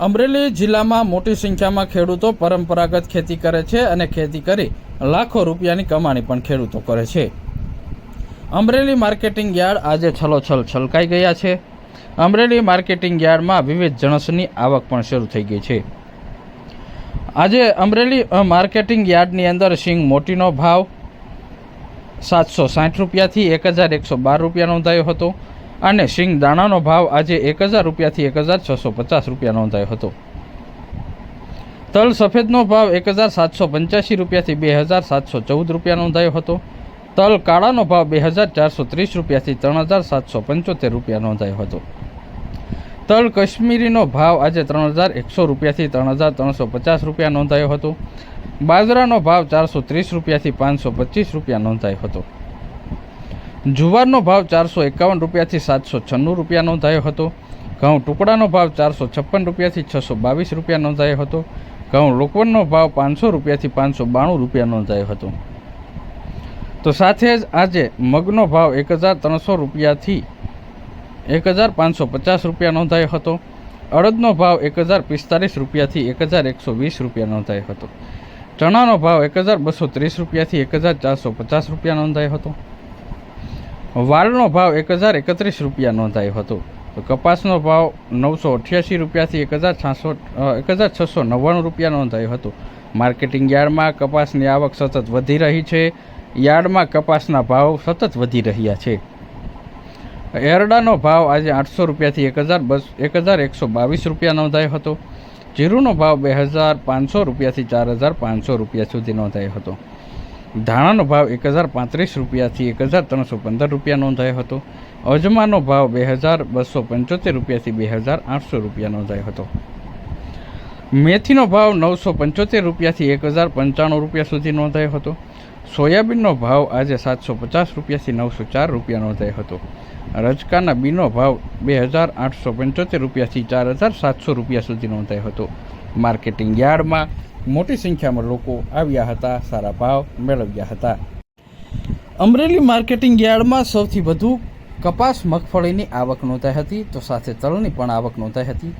અમરેલી જિલ્લામાં મોટી સંખ્યામાં ખેડૂતો પરંપરાગત ખેતી કરે છે અને ખેતી કરી લાખો રૂપિયાની કમાણી પણ ખેડૂતો કરે છે. અમરેલી માર્કેટિંગ યાર્ડ આજે છલોછલ છલકાઈ ગયા છે. અમરેલી માર્કેટિંગ યાર્ડમાં વિવિધ જણસની આવક પણ શરૂ થઈ ગઈ છે. આજે અમરેલી માર્કેટિંગ યાર્ડની અંદર સિંગ મોટીનો ભાવ સાતસો સાઠ રૂપિયાથી એક હજાર એકસો બાર રૂપિયા નોંધાયો હતો. અને સિંગ દાણાનો ભાવ આજે એક હજાર રૂપિયાથી એક હજાર છસો પચાસ રૂપિયા નોંધાયો હતો. તલ સફેદનો ભાવ એક હજાર સાતસો પંચ્યાસી રૂપિયાથી બે હજાર સાતસો ચૌદ રૂપિયા નોંધાયો હતો. તલ કાળાનો ભાવ બે હજાર ચારસો ત્રીસ રૂપિયાથી ત્રણ હજાર સાતસો પંચોતેર રૂપિયા નોંધાયો હતો. તલ કશ્મીરીનો ભાવ આજે ત્રણ હજાર એકસો રૂપિયાથી ત્રણ હજાર ત્રણસો પચાસ રૂપિયા નોંધાયો હતો. બાજરાનો ભાવ ચારસો ત્રીસ રૂપિયાથી પાંચસો પચીસ રૂપિયા નોંધાયો હતો. જુવારનો ભાવ ચારસો એકાવન રૂપિયાથી સાતસો છન્નું રૂપિયા નોંધાયો હતો. ઘઉં ટુકડાનો ભાવ ચારસો છપ્પન રૂપિયાથી છસો બાવીસ રૂપિયા નોંધાયો હતો. ઘઉં લોકવનનો ભાવ પાંચસો રૂપિયાથી પાંચસો બાણું રૂપિયા નોંધાયો હતો. તો સાથે જ આજે મગનો ભાવ એક હજાર ત્રણસો રૂપિયાથી એક હજાર પાંચસો પચાસ રૂપિયા નોંધાયો હતો. અડદનો ભાવ એક હજાર પિસ્તાલીસ રૂપિયાથી એક હજાર એકસો વીસ રૂપિયા નોંધાયો હતો. ચણાનો ભાવ એક હજાર બસો ત્રીસ રૂપિયાથી એક હજાર ચારસો પચાસ રૂપિયા નોંધાયો હતો. વાલનો ભાવ એક હજાર એકત્રીસ રૂપિયા નોંધાયો હતો. કપાસનો ભાવ નવસો અઠ્યાસી રૂપિયાથી એક હજાર છસો એક હજાર છસો નવ્વાણું રૂપિયા નોંધાયો હતો. માર્કેટિંગ યાર્ડમાં કપાસની આવક સતત વધી રહી છે. યાર્ડમાં કપાસના ભાવ સતત વધી રહ્યા છે. એરડાનો ભાવ આજે આઠસો રૂપિયાથી એક હજાર બસ, એક હજાર એકસો બાવીસ રૂપિયા નોંધાયો હતો. જીરુનો ભાવ બે હજાર પાંચસો રૂપિયાથી ચાર હજાર પાંચસો રૂપિયા સુધી નોંધાયો હતો. ધાણાનો ભાવ એક હજાર પાંત્રીસ રૂપિયાથી એક હજાર ત્રણસો પંદર રૂપિયા નોંધાયો હતો. અજમાનો ભાવ બે હજાર બસો પંચોતેર રૂપિયાથી બે હજાર આઠસો રૂપિયા નોંધાયો હતો. મેથીનો ભાવ નવસો પંચોતેર રૂપિયાથી એક હજાર પંચાણું રૂપિયા સુધી નોંધાયો હતો. સોયાબીનનો ભાવ આજે સાતસો પચાસ રૂપિયાથી નવસો ચાર રૂપિયા નોંધાયો હતો. રજકાના બીનો ભાવ બે હજાર આઠસો પંચોતેર રૂપિયાથી ચાર હજાર સાતસો રૂપિયા સુધી નોંધાયો હતો. માર્કેટિંગ યાર્ડમાં મોટી સંખ્યામાં લોકો આવ્યા હતા, સારા ભાવ મેળવ્યા હતા. અમરેલી માર્કેટિંગ યાર્ડમાં સૌથી વધુ કપાસ મગફળીની આવક નોંધાઈ હતી, તો સાથે તલની પણ આવક નોંધાઈ હતી.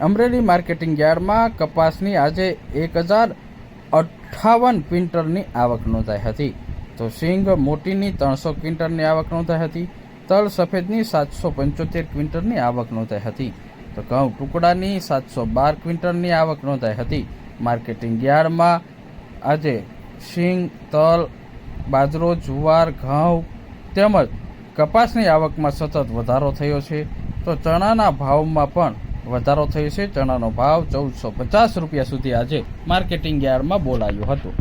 અમરેલી માર્કેટિંગ યાર્ડમાં કપાસની આજે એક હજાર અઠ્ઠાવન ક્વિન્ટલની આવક નોંધાઈ હતી. તો સિંગ મોટીની ત્રણસો ક્વિન્ટલની આવક નોંધાઈ હતી. તલ સફેદની સાતસો પંચોતેર ક્વિન્ટલની આવક નોંધાઈ હતી. તો ઘઉં ટુકડાની સાતસો બાર ક્વિન્ટલની આવક નોંધાઈ હતી. માર્કેટિંગ યાર્ડમાં આજે સિંગ, તલ, બાજરો, જુવાર, ઘઉં તેમજ કપાસની આવકમાં સતત વધારો થયો છે. તો ચણાના ભાવમાં પણ વધારો થયો છે ચણાનો ભાવ ચૌદસો પચાસ રૂપિયા સુધી આજે માર્કેટિંગ યાર્ડમાં બોલાયો હતો.